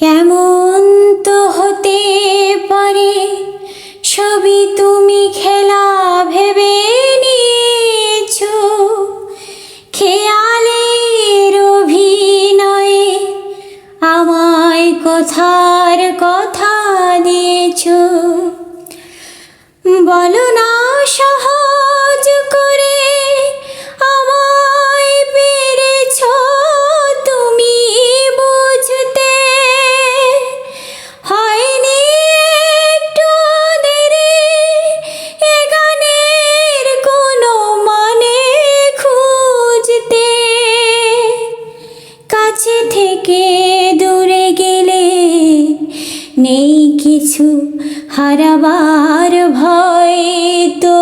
এমন তো হতে পারে সবই তুমি খেলা ভেবে অভিনয়ে আমায় কথার কথা দিয়েছ। নেই কিছু, হারাবার ভয় তো।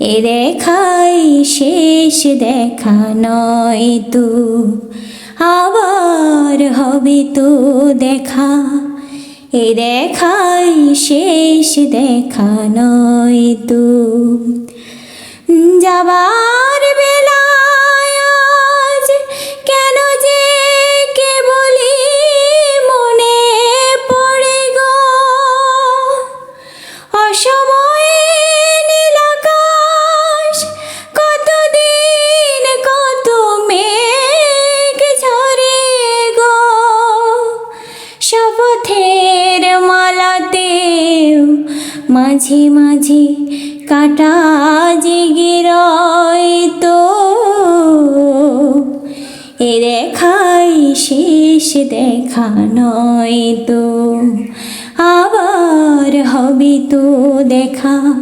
এ দেখাই শেষ দেখা নয় তো। আবার হবে তো দেখা। এ দেখাই শেষ দেখা নয় তো। যাবার মাঝে মাঝে কাটা জেগে তো। এ দেখাই শেষ দেখা নয় তো। আবার হবে তো দেখা।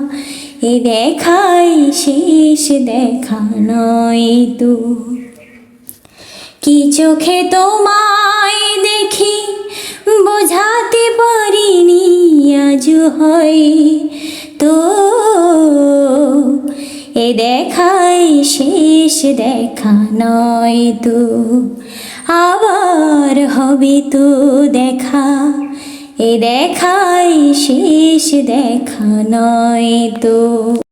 এ দেখাই শেষ দেখা নয় তো। কি চোখে তোমায় হয় তো। এ দেখাই শেষ দেখা নয় তো। আবার হবে তো দেখা। এ দেখাই শেষ দেখা নয় তো।